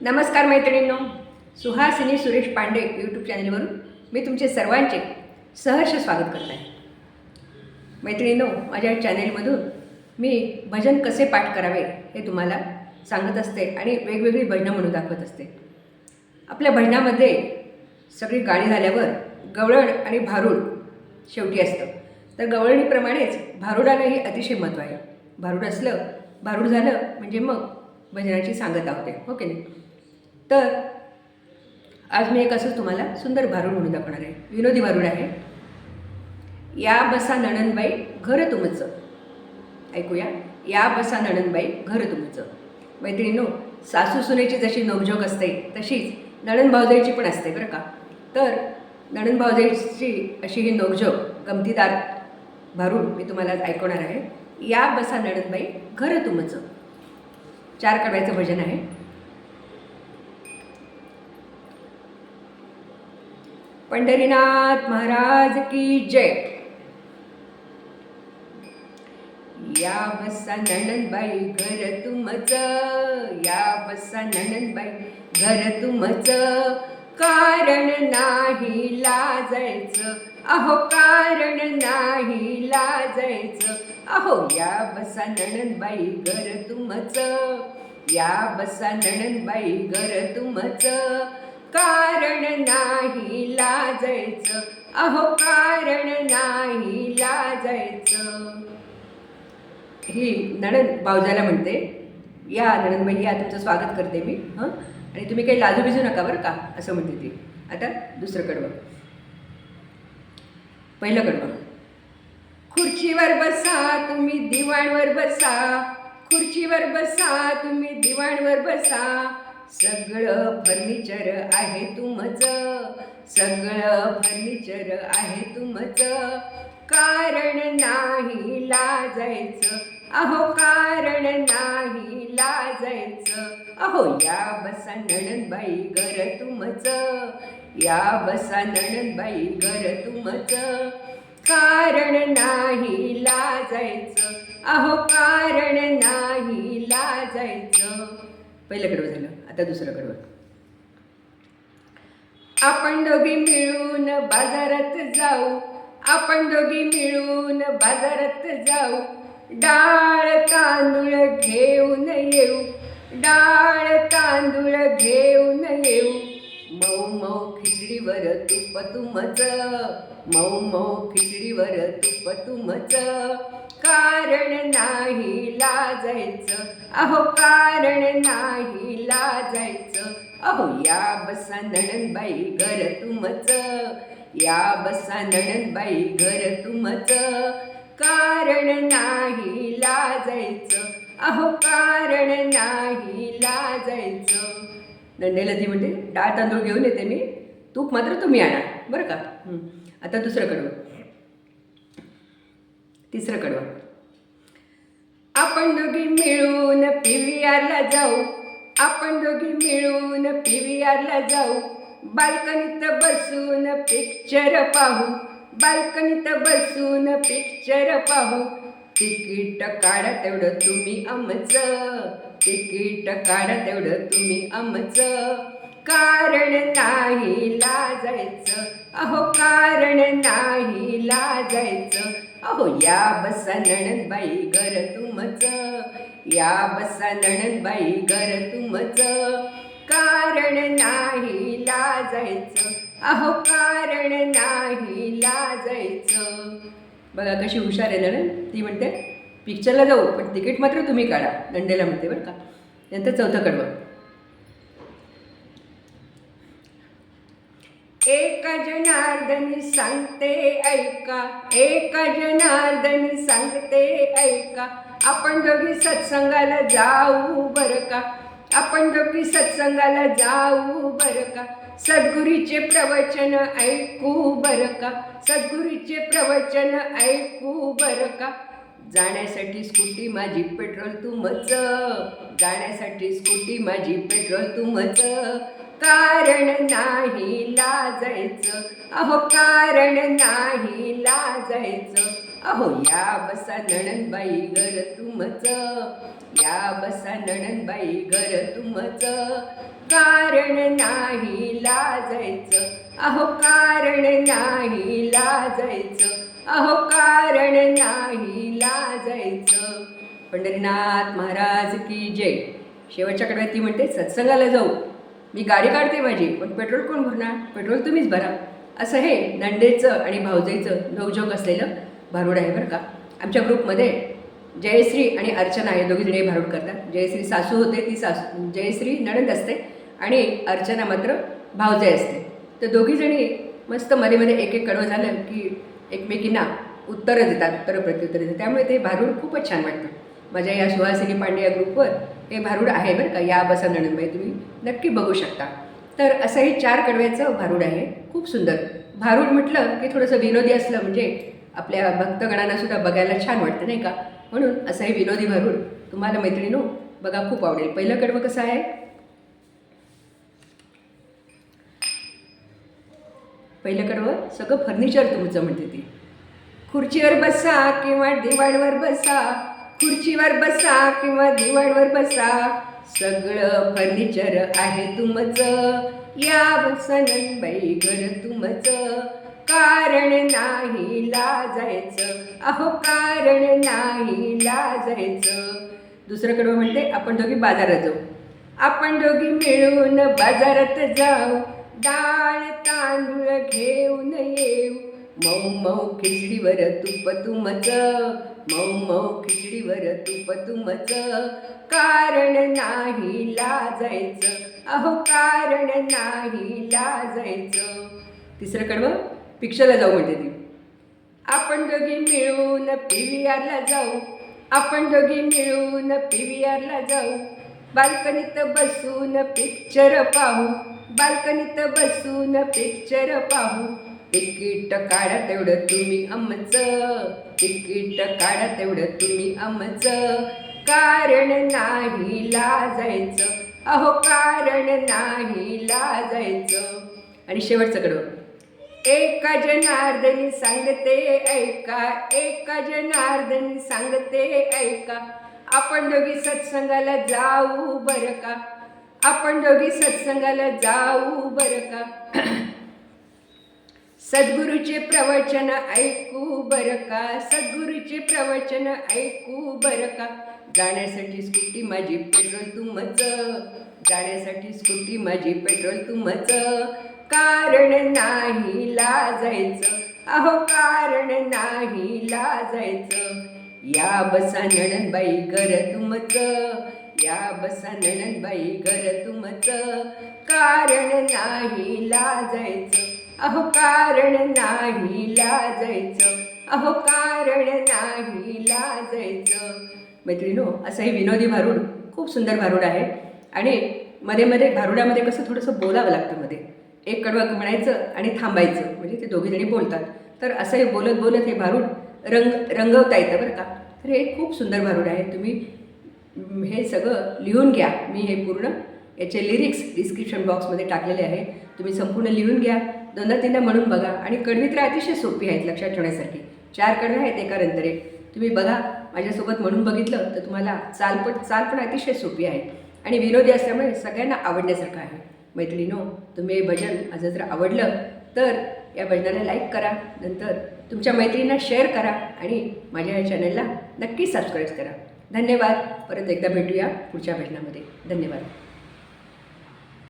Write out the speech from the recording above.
नमस्कार मैत्रिणींनो सुहासिनी सुरेश पांडे यूट्यूब चॅनलवरून मी तुमचे सर्वांचे सहर्ष स्वागत करत आहे. मैत्रिणींनो माझ्या चॅनेलमधून मी भजन कसे पाठ करावे हे तुम्हाला सांगत असते आणि वेगवेगळी भजनं म्हणून दाखवत असते. आपल्या भजनामध्ये सगळी गाणी झाल्यावर गवळण आणि भारूड शेवटी असतं. तर गवळणीप्रमाणेच भारुडालाही अतिशय महत्त्व आहे. भारूड असलं भारूड झालं म्हणजे मग भजनाची सांगता होते हो की नाही? तर आज मी एक असं तुम्हाला सुंदर भारूड म्हणून दाखवणार आहे. विनोदी भारूड आहे. या बसा नणनबाई घर तुमचं. ऐकूया. या बसा नणनबाई घर तुमचं. मैत्रिणीनो सासू सुनेची जशी नवजोग असते तशीच नणन भावजाईची पण असते बरं का? तर नणन भावजाईची अशी ही नवजोग गमतीदार भारूड मी तुम्हाला ऐकवणार आहे. या बसा नणनबाई घर तुमचं. चार कडव्याचं भजन आहे. पंढरीनाथ महाराज की जय. या बसा नणनबाई घर तुमच या बसा नणनबाई घर तुमच. कारण नाही लाजायचं अहो कारण नाही लाजायचं. अहो या बसा नणनबाई घर तुमच या बसा नणनबाई घर तुमच. कारण नाही लाजायचं. अहो कारण नाही लाजायचं. ही नणन बावजाला म्हणते. या नणनबाई या तुमचं स्वागत करते मी हं? आणि तुम्ही काही लाजू बिजू नका बरं का असं म्हणते ती. आता दुसरं कडवं. पहिलं कडवं. खुर्चीवर बसा तुम्ही दिवाणवर बसा. खुर्चीवर बसा तुम्ही दिवाणवर बसा. सगळं फर्निचर आहे तुमचं. सगळं फर्निचर आहे तुमचं. कारण नाही लाजायचं. अहो कारण नाही लाजायचं. अहो या बसा नणनबाई घर तुमचं. या बसा नणनबाई घर तुमचं. कारण नाही लाजायचं. अहो कारण नाही लाजायचं. पहिलं कडवं झालं. आता दुसरं कडवं आपण दोघी मिळून बाजारात जाऊ आपण दोघी मिळून बाजारात जाऊ. डाळ तांदूळ घेऊन येऊ डाळ तांदूळ घेऊन येऊ. मऊ मऊ खिचडीवर तुप तुमच मऊ मऊ खिचडीवर तुप तुमच कारण नाही लाजायचं. अहो कारण नाही लाजायचं. अहो या बसा नणनबाई घर तुमच. या बसा नणनबाई घर तुमच. कारण नाही लाजायचं. अहो कारण नाही लाजायचं. नंदेला ती म्हणते डाळ तांदूळ घेऊन येते मी. तूप मात्र तुम्ही आणा. बरं का? आता दुसरं कडवं. तिसरं कडवं आपण दोघी मिळून पी व्ही आरला जाऊ. आपण दोघी मिळून पी व्ही आरला जाऊ. बाल्कनीत बसून पिक्चर पाहू. बाल्कनीत बसून पिक्चर पाहू. तिकीट काढा तेवढं तुम्ही आमचं. तिकीट काढा तेवढं तुम्ही आमचं. कारण नाही लाजायचं अहो कारण नाही लाजायचं अहो या बसा नणनबाई घर तुमचं या बसा नणनबाई घर तुमचं. कारण नाही लाजायचं अहो कारण नाही लाजायचं. बघा कशी हुशार आहे नणन ती म्हणते पिक्चरला जाऊ पण तिकीट मात्र तुम्ही काढा. दंडेला म्हणते बरं का. नंतर चौथं कडवं. एक जनार्दनी सांगते ऐका. एक जनार्दनी सांगते ऐका. आपण दोघी सत्संगाला जाऊ बरं का? आपण दोघी सत्संगाला जाऊ बरं का? सद्गुरीचे प्रवचन ऐकू बरं का? सद्गुरीचे प्रवचन ऐकू बरं का? जाण्यासाठी स्कूटी माझी पेट्रोल तुमच जाण्यासाठी स्कूटी माझी पेट्रोल तुमच कारण नाही लाजायचं. अहो कारण नाही लाजायचं. अहो या बसा नणनबाई घर तुमचं. या बसा नणनबाई घर तुमचं. कारण नाही लाजायचं. अहो कारण नाही लाजायचं. अहो कारण नाही लाजायचं. पंढरीनाथ महाराज की जय. शेवटच्या कडव्यात ती म्हणते सत्संगाला जाऊ. मी गाडी काढते माझी पण पेट्रोल कोण भरणार? पेट्रोल तुम्हीच भरा. असं हे नंदेचं आणि भाऊजाईचं नवजोग असलेलं भारूड आहे बरं का. आमच्या ग्रुपमध्ये जयश्री आणि अर्चना हे दोघीजणी भारूड करतात. जयश्री सासू होते ती सासू जयश्री नणंद असते आणि अर्चना मात्र भावजाई असते. तर दोघीजणी मस्त मध्ये मध्ये एक एक कडवं झालं की एकमेकींना उत्तरं देतात उत्तरं प्रत्युत्तरं देतात. त्यामुळे ते भारूड खूपच छान वाटतं. माझ्या या सुहासिनी पांडे या ग्रुपवर हे भारूड आहे बरं का या बसा नणंदबाई तुम्ही नक्की बघू शकता. तर असं हे चार कडव्याचं भारूड आहे खूप सुंदर. भारूड म्हटलं की थोडंसं विनोदी असलं म्हणजे आपल्या भक्तगणांना सुद्धा बघायला छान वाटतं नाही का? म्हणून असं हे विनोदी भारूड तुम्हाला मैत्रिणीनो बघा खूप आवडेल. पहिलं कडवं कसं आहे? पहिलं कडवं सगळं फर्निचर तुमचं म्हणते ती. खुर्चीवर बसा किंवा दिवाणवर बसा. खुर्चीवर बसा किंवा दिवाणवर बसा. सगळं फर्निचर आहे तुमचं. या बसनन घर तुमचं. कारण नाही लाजायचं. अहो कारण नाही लाजायचं. दुसरं कडवं म्हणते आपण दोघी बाजारात जाऊ. आपण दोघी मिळून बाजारात जाऊ. डाळ तांदूळ घेऊन येऊ. मऊ मऊ खिचडीवर तुप तुमच. मऊ मऊ खिचडीवर तुप तुमच कारण नाही लाजायचं. अहो कारण नाही लाजायचं. तिसरं कडवं पिक्चरला जाऊ म्हणते ती. आपण दोघी मिळून पी व्ही आरला जाऊ. आपण दोघी मिळून पी व्ही आरला जाऊ. बाल्कनीत बसून पिक्चर पाहू. बाल्कनीत बसून पिक्चर पाहू. तिकीट काढा तेवढं तुम्ही आमचं. तिकीट काढा तेवढं तुम्ही आमचं. कारण नाही लाजायचं. अहो कारण नाही लाजायचं. आणि शेवटचं कडवं. एका जनार्दनी सांगते ऐका. एका जनार्दनी सांगते ऐका. आपण दोघी सत्संगाला जाऊ बरं का? आपण दोघी सत्संगाला जाऊ बरं का? सद्गुरूचे प्रवचन ऐकू बरं का? सद्गुरूचे प्रवचन ऐकू बरं का? जाण्यासाठी स्कूटी माझी पेट्रोल तुमच जाण्यासाठी स्कूटी माझी पेट्रोल तुमच कारण नाही लाजायचं. अहो कारण नाही लाजायचं. या बसा नणनबाई घर तुमच या बसा नणनबाई घर तुमच कारण नाही लाजायचं. अहो कारण नाही लाजायचं. अहो कारण नाही लाजायचं. मैत्रिणो असं हे विनोदी भारूड खूप सुंदर भारूड आहे. आणि मध्ये मध्ये भारुडामध्ये कसं थोडंसं बोलावं लागतं मध्ये. एक कडवं म्हणायचं आणि थांबायचं. म्हणजे ते दोघीजणी बोलतात. तर असं हे बोलत बोलत हे भारूड रंग रंगवता येतं बरं का. तर हे खूप सुंदर भारूड आहे. तुम्ही हे सगळं लिहून घ्या. मी हे पूर्ण याचे लिरिक्स डिस्क्रिप्शन बॉक्समध्ये टाकलेले आहे. तुम्ही संपूर्ण लिहून घ्या. दोनदा तीनदा म्हणून बघा. आणि कडवी तर अतिशय सोपी आहेत लक्षात ठेवण्यासाठी चार कडव्या आहेत एका नंतर. एक तुम्ही बघा माझ्यासोबत म्हणून बघितलं तर तुम्हाला चालपण चाल पण अतिशय सोपी आहे. आणि विनोदी असल्यामुळे सगळ्यांना आवडण्यासारखं आहे. मैत्रिणीनो तुम्ही हे भजन माझं जर आवडलं तर या भजनाला लाईक करा. नंतर तुमच्या मैत्रिणींना शेअर करा. आणि माझ्या या चॅनलला नक्की सबस्क्राईब करा. धन्यवाद. परत एकदा भेटूया पुढच्या भजनामध्ये. धन्यवाद.